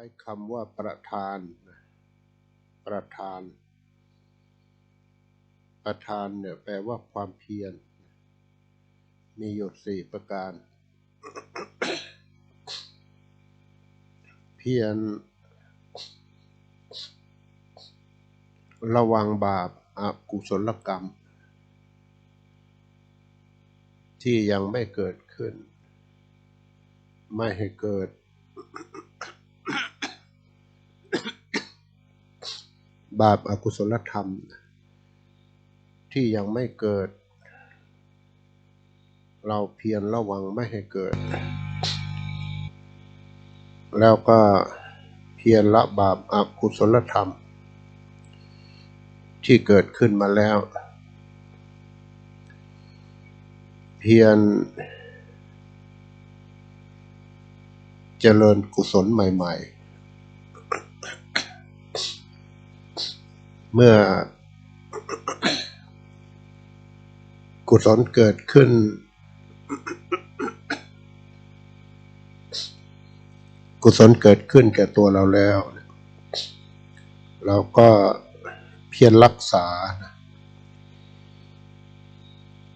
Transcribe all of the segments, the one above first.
ช้คำว่าประธาน ประธาน ประธานเนี่ยแปลว่าความเพียร มีอยู่สี่ประการ เพียร ระวังบาปอากุศลกรรม ที่ยังไม่เกิดขึ้น ไม่ให้เกิด บาปอากุศลธรรม ที่ยังไม่เกิด เราเพียรระวังไม่ให้เกิด แล้วก็เพียรละบาปอากุศลธรรม ที่เกิดขึ้นมาแล้ว เพียรเจริญกุศลใหม่ ๆ เมื่อ กุศลเกิดขึ้น กุศลเกิดขึ้นแก่ตัวเราแล้ว เราก็เพียรรักษา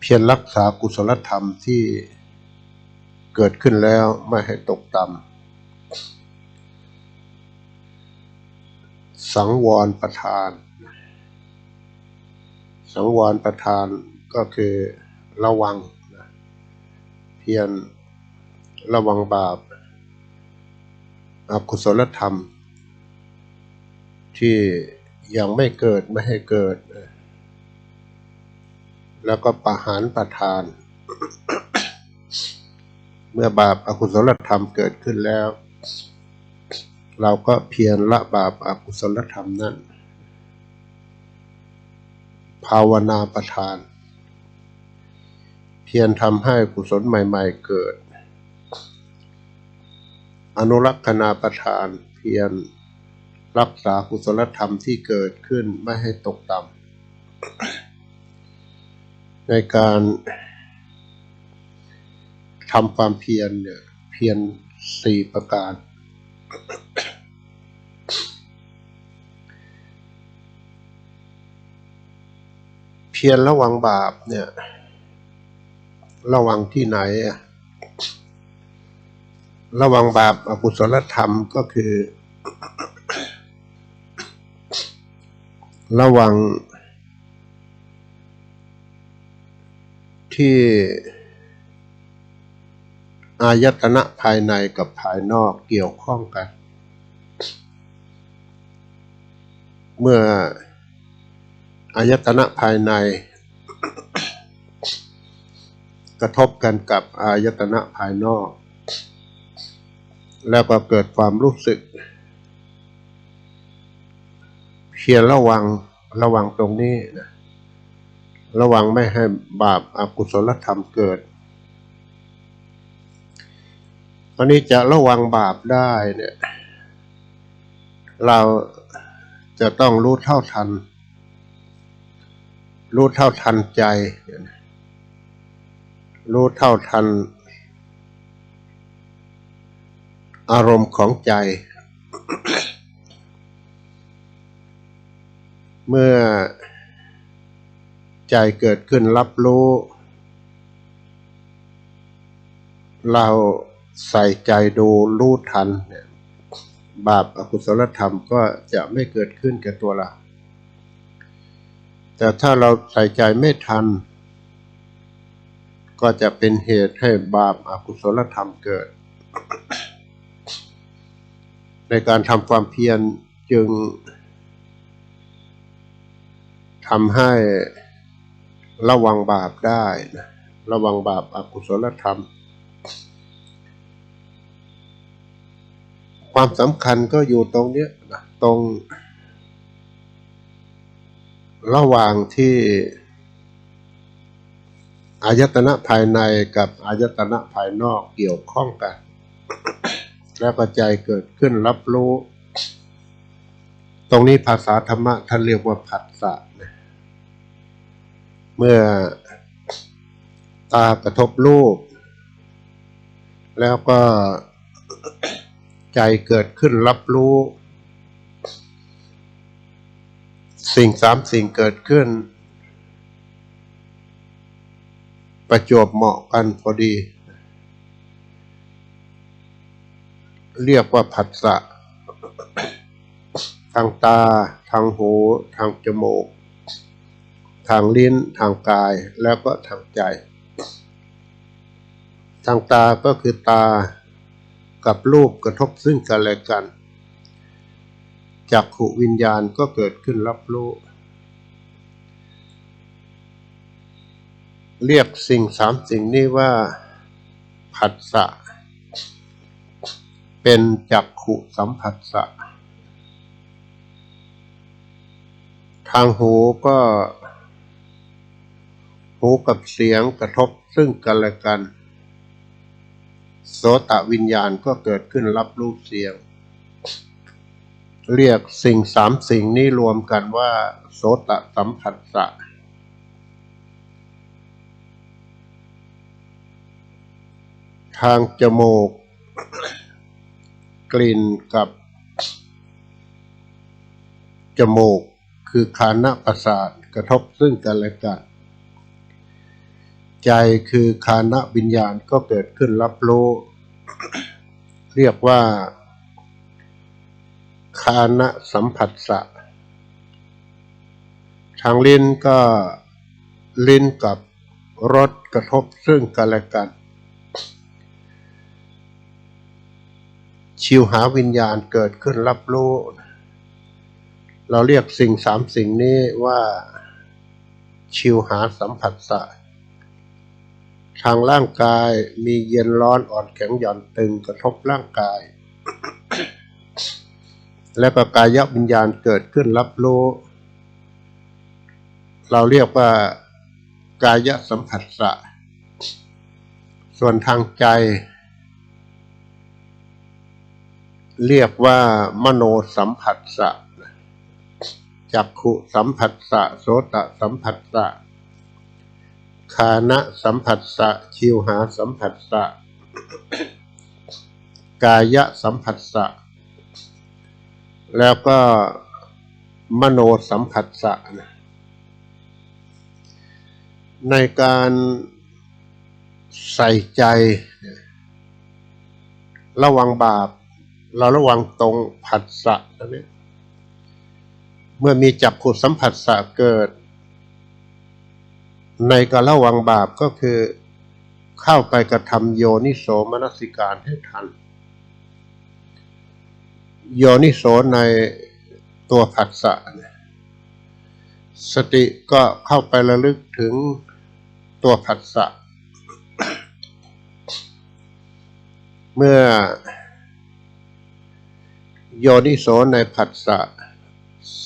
เพียรรักษากุศลธรรมที่เกิดขึ้นแล้วไม่ให้ตกต่ำสังวรประทาน สังวรประทานก็คือระวังนะเพียรระวังบาปอกุศลธรรม ที่ยังไม่เกิดไม่ให้เกิด แล้วก็ประหารประทาน เมื่อบาปอากุศลธรรมเกิดขึ้นแล้ว เราก็เพียรละบาปอากุศลธรรมนั้น ภาวนาประทาน เพียรทำให้กุศลใหม่ ๆเกิด อนุรักษณาประทานเพียรรักษากุศลธรรมที่เกิดขึ้นไม่ให้ตกต่ำในการทำความเพียรเนี่ยเพียรสี่ประการ พียรระวังบาปเนี่ย ระวังที่ไหน ระวังบาปอกุศลธรรมก็คือ ระวัง ที่อายตนะภายในกับภายนอกเกี่ยวข้องกัน เมื่อ อายตนะภายใน กระทบกันกับอายตนะภายนอก แล้วก็เกิดความรู้สึก เพียรระวังระวังตรงนี้นะระวังไม่ให้บาปอากุศลธรรมเกิดอันนี้จะระวังบาปได้เนี่ย เราจะต้องรู้เท่าทัน รู้เท่าทันใจ รู้เท่าทัน อารมณ์ของใจ เมื่อใจเกิดขึ้นรับรู้ เราใส่ใจดูรู้ทัน บาปอกุศลธรรมก็จะไม่เกิดขึ้นแก่ตัวเรา แต่ถ้าเราใส่ใจไม่ทัน ก็จะเป็นเหตุให้บาปอากุศลธรรมเกิด ในการทำความเพียรจึงทำให้ระวังบาปได้นะระวังบาปอากุศลธรรม ความสำคัญก็อยู่ตรงเนี้ยนะตรง ระหว่างที่อายตนะภายในกับอายตนะภายนอกเกี่ยวข้องกัน แล้วก็ใจเกิดขึ้นรับรู้ ตรงนี้ภาษาธรรมะท่านเรียกว่าผัสสะนะเมื่อตากระทบรูป แล้วก็ใจเกิดขึ้นรับรู้ สิ่งสามสิ่งเกิดขึ้น ประจวบเหมาะกันพอดี เรียกว่าผัสสะทางตา ทางหู ทางจมูก ทางลิ้น ทางกาย แล้วก็ทางใจ ทางตาก็คือตากับรูปกระทบซึ่งกันและกัน จักขุวิญญาณก็เกิดขึ้นรับรู้ เรียกสิ่งสามสิ่งนี้ว่าผัสสะ เป็นจักขุสัมผัสสะ ทางหูก็ หูกับเสียงกระทบซึ่งกันและกัน โสตวิญญาณก็เกิดขึ้นรับรู้เสียง เรียกสิ่งสามสิ่งนี้รวมกันว่า โสตสัมผัสสะทางจมูก กลิ่นกับ จมูกคือคานะประสาทกระทบซึ่งกันและกัน ใจคือคานะวิญญาณก็เกิดขึ้นรับรู้ เรียกว่า คานะสัมผัสสะ ทางลิ้นก็ลิ้นกับรสกระทบซึ่งกันและกัน ชิวหาวิญญาณเกิดขึ้นรับรู้ เราเรียกสิ่งสามสิ่งนี้ว่า ชิวหาสัมผัสสะ ทางร่างกายมีเย็นร้อนอ่อนแข็งหย่อนตึงกระทบร่างกาย และก็กายวิญญาณเกิดขึ้นรับรู้ เราเรียกว่ากายสัมผัสสะ ส่วนทางใจ เรียกว่ามโนสัมผัสสะจักขุสัมผัสสะโสตสัมผัสสะคานะสัมผัสสะชิวหาสัมผัสสะกายสัมผัสสะ แล้วก็มโนสัมผัสสะนะในการใส่ใจ ระวังบาป เราระวังตรงผัสสะนะเนี่ยเมื่อมีจับขุดสัมผัสสะเกิด ในการระวังบาปก็คือเข้าไปกระทำโยนิโสมนสิการให้ทัน โยนิโสในตัวผัสสะเนี่ยสติก็เข้าไประลึกถึงตัวผัสสะเมื่อ โยนิโสในผัสสะ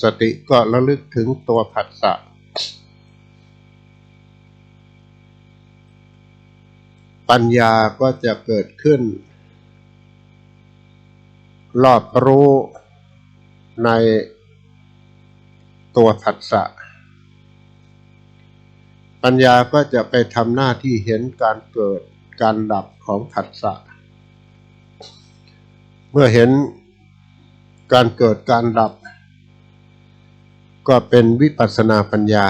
สติก็ระลึกถึงตัวผัสสะปัญญาก็จะเกิดขึ้น รอบรู้ในตัวผัสสะ ปัญญาก็จะไปทำหน้าที่เห็นการเกิดการดับของผัสสะ เมื่อเห็นการเกิดการดับ ก็เป็นวิปัสสนาปัญญา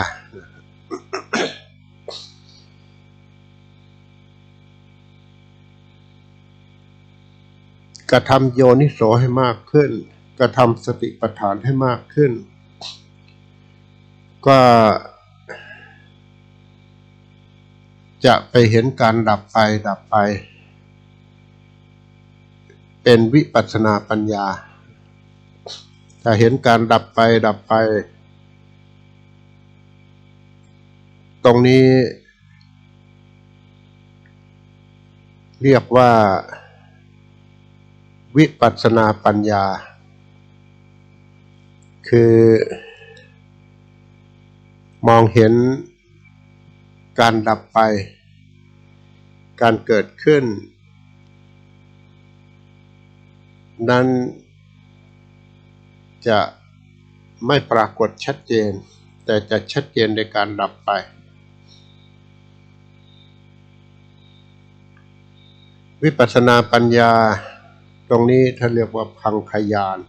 กระทำโยนิโสให้มากขึ้น กระทำสติปัฏฐานให้มากขึ้น ก็จะไปเห็นการดับไปดับไป เป็นวิปัสนาปัญญาถ้าเห็นการดับไปดับไป ตรงนี้ เรียกว่า วิปัสสนาปัญญา คือ มองเห็นการดับไป การเกิดขึ้น นั้นจะไม่ปรากฏชัดเจน แต่จะชัดเจนในการดับไป วิปัสสนาปัญญา ตรงนี้ท่านเรียกว่าพังขยาน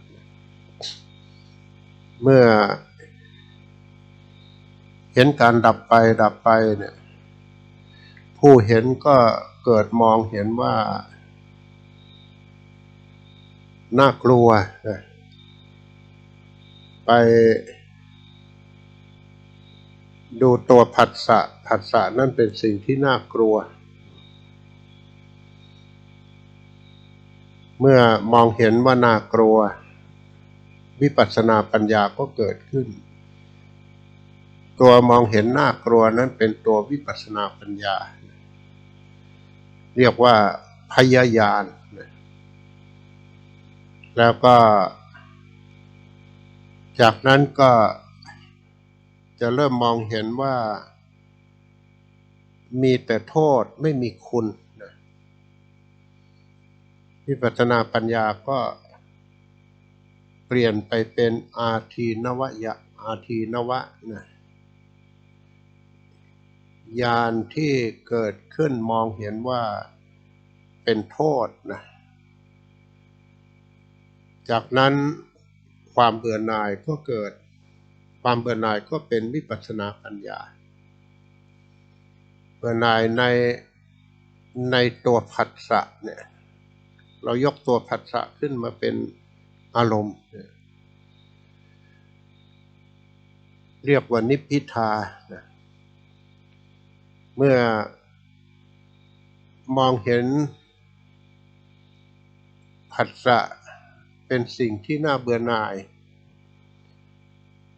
เมื่อ เห็นการดับไปดับไปเนี่ย ผู้เห็นก็เกิดมองเห็นว่า น่ากลัว ไปดูตัวผัสสะผัสสะนั่นเป็นสิ่งที่น่ากลัว เมื่อมองเห็นว่าน่ากลัว วิปัสสนาปัญญาก็เกิดขึ้น ตัวมองเห็นน่ากลัวนั้นเป็นตัววิปัสสนาปัญญา เรียกว่าพยายานแล้วก็ จากนั้นก็จะเริ่มมองเห็นว่ามีแต่โทษไม่มีคุณน วิปัสสนาปัญญาก็เปลี่ยนไปเป็นอาทีนวะยะอาทีนวะนะญาณที่เกิดขึ้นมองเห็นว่าเป็นโทษนะจากนั้นความเบื่อหน่ายก็เกิด ความเบื่อหน่ายก็เป็นวิปัสสนาปัญญา เบื่อหน่ายในในตัวผัสสะเนี่ย เรายกตัวผัสสะขึ้นมาเป็นอารมณ์ เรียกว่านิพพิทานะเมื่อมองเห็นผัสสะเป็นสิ่งที่น่าเบื่อหน่าย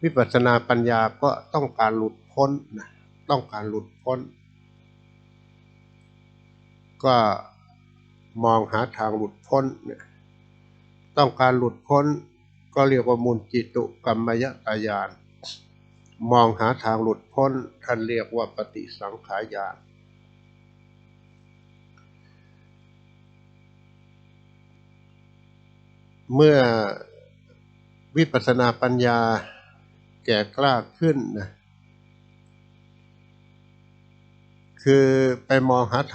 วิปัสสนาปัญญาก็ต้องการหลุดพ้นนะต้องการหลุดพ้น ก็ มองหาทางหลุดพ้นเนี่ยต้องการหลุดพ้นก็เรียกว่ามุนจิตุกรรมยตายาน มองหาทางหลุดพ้นท่านเรียกว่าปฏิสังขายานเมื่อวิปัสสนาปัญญาแก่กล้าขึ้นนะคือไปมองหาทาง